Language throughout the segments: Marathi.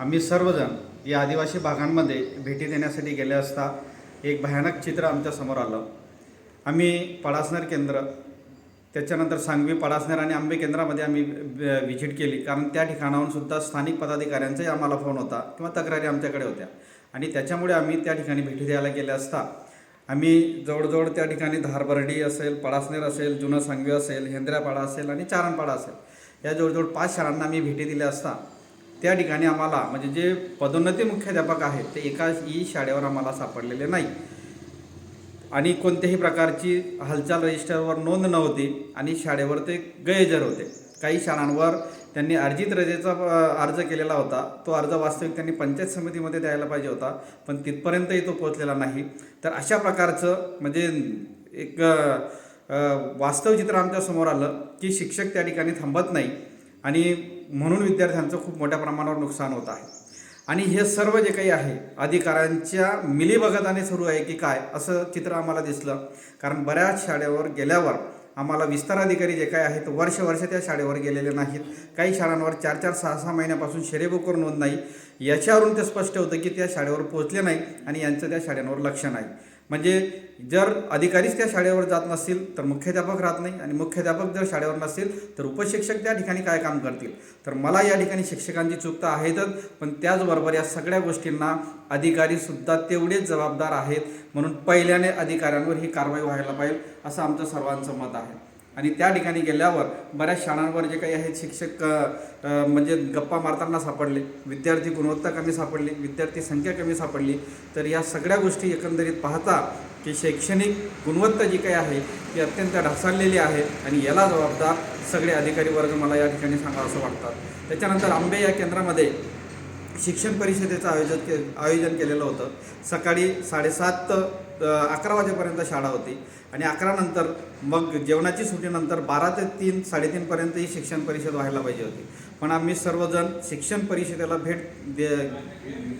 आम्ही सर्वजण या आदिवासी भागांमध्ये भेटी देण्यासाठी गेले असता एक भयानक चित्र आमच्यासमोर आलं. आम्ही पडासनेर केंद्र त्याच्यानंतर सांगवी पडासनेर आणि आंबे केंद्रामध्ये आम्ही व्हिजिट केली. कारण त्या ठिकाणाहून सुद्धा स्थानिक पदाधिकाऱ्यांचाही आम्हाला फोन होता किंवा तक्रारी आमच्याकडे होत्या. आणि त्याच्यामुळे आम्ही त्या ठिकाणी भेटी द्यायला गेले असता आम्ही जवळजवळ त्या ठिकाणी धारबर्डी असेल पडासनेर असेल जुनं सांगवी असेल हेंद्र्यापाडा असेल आणि चारणपाडा असेल या जवळजवळ पाच शाळांना आम्ही भेटी दिल्या असता. त्या ठिकाणी आम्हाला म्हणजे जे पदोन्नती मुख्याध्यापक आहेत ते एका ई शाळेवर आम्हाला सापडलेले नाही. आणि कोणत्याही प्रकारची हालचाल रजिस्टरवर नोंद नव्हती आणि शाळेवर ते गैरहजर होते. काही शाळांवर त्यांनी अर्जित रजेचा अर्ज केलेला होता. तो अर्ज वास्तविक त्यांनी पंचायत समितीमध्ये द्यायला पाहिजे होता पण तिथपर्यंतही तो पोहोचलेला नाही. तर अशा प्रकारचं म्हणजे एक वास्तव चित्र आमच्यासमोर आलं की शिक्षक त्या ठिकाणी थांबत नाही. आणि म्हणून विद्यार्थ्यांचं खूप मोठ्या प्रमाणावर नुकसान होत आहे. आणि हे सर्व जे काही आहे अधिकाऱ्यांच्या मिलीभगताने सुरू आहे की काय असं चित्र आम्हाला दिसलं. कारण बऱ्याच शाळेवर गेल्यावर आम्हाला विस्तार अधिकारी जे काय आहेत वर्ष वर्ष त्या शाळेवर गेलेले नाहीत. काही शाळांवर चार चार सहा सहा महिन्यापासून शेरेबुकवर नोंद नाही. याच्यावरून ते स्पष्ट होतं की त्या शाळेवर पोहोचले नाही आणि यांचं त्या शाळांवर लक्ष नाही. म्हणजे जर अधिकारीच त्या शाळेवर जात नसतील तर मुख्याध्यापक राहत नाही आणि मुख्याध्यापक जर शाळेवर नसतील तर उपशिक्षक त्या ठिकाणी काय काम करतील? तर मला या ठिकाणी शिक्षकांची चूक तर आहेतच पण त्याचबरोबर या सगळ्या गोष्टींना अधिकारीसुद्धा तेवढेच जबाबदार आहेत म्हणून पहिल्याने अधिकाऱ्यांवर ही कारवाई व्हायला पाहिजे असं आमचं सर्वांचं मत आहे. आणि त्या ठिकाणी गेल्यावर बऱ्याच शाळांवर जे काही आहेत शिक्षक म्हणजे गप्पा मारताना सापडले विद्यार्थी गुणवत्ता कमी सापडली विद्यार्थी संख्या कमी सापडली. तर या सगळ्या गोष्टी एकंदरीत पाहता की शैक्षणिक गुणवत्ता जी काही आहे ती अत्यंत ढासळलेली आहे आणि याला जबाबदार सगळे अधिकारी वर्ग मला या ठिकाणी सांगा असं वाटतात त्याच्यानंतर आंबे या केंद्रामध्ये शिक्षण परिषदेचं आयोजन के आयोजन केलेलं होतं. सकाळी साडेसात अकरा वाजेपर्यंत शाळा होती. आणि अकरानंतर मग जेवणाची सुटीनंतर बारा ते तीन साडेतीनपर्यंत ही शिक्षण परिषद व्हायला पाहिजे होती. पण आम्ही सर्वजण शिक्षण परिषदेला भेट दे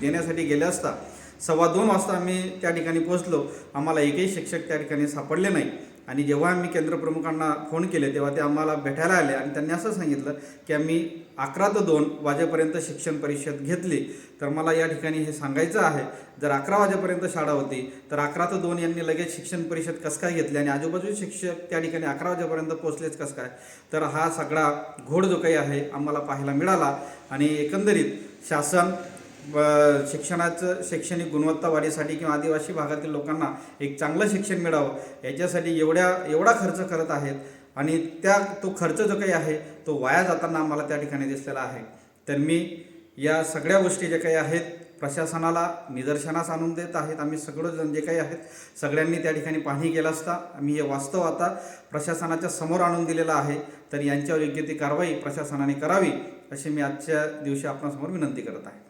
देण्यासाठी गेले असता सव्वा दोन वाजता आम्ही त्या ठिकाणी पोहोचलो. आम्हाला एकही शिक्षक त्या ठिकाणी सापडले नाही. आणि जेव्हा आम्ही केंद्रप्रमुखांना फोन केले तेव्हा ते आम्हाला भेटायला आले आणि त्यांनी असं सांगितलं की आम्ही अकरा ते दोन वाजेपर्यंत शिक्षण परिषद घेतली. तर मला या ठिकाणी हे सांगायचं आहे जर अकरा वाजेपर्यंत शाळा होती तर अकरा ते दोन यांनी लगेच शिक्षण परिषद कसं काय घेतली आणि आजूबाजूचे शिक्षक त्या ठिकाणी अकरा वाजेपर्यंत पोहोचलेच कसं काय? तर हा सगळा घोड जो काही आहे आम्हाला पाहायला मिळाला. आणि एकंदरीत शासन शिक्षणाचं शैक्षणिक गुणवत्ता वाढीसाठी किंवा आदिवासी भागातील लोकांना एक चांगलं शिक्षण मिळावं याच्यासाठी एवढ्या एवढा खर्च करत आहेत आणि त्या तो खर्च जो काही आहे तो वाया जाताना आम्हाला त्या ठिकाणी दिसलेला आहे. तर मी या सगळ्या गोष्टी ज्या काही आहेत प्रशासनाला निदर्शनास आणून देत आहेत. आम्ही सगळं जे काही आहेत सगळ्यांनी त्या ठिकाणी पाहणी केला असता आम्ही हे वास्तव आता प्रशासनाच्या समोर आणून दिलेलं आहे. तर यांच्यावर योग्य ती कारवाई प्रशासनाने करावी अशी मी आजच्या दिवशी आपणासमोर विनंती करत आहे.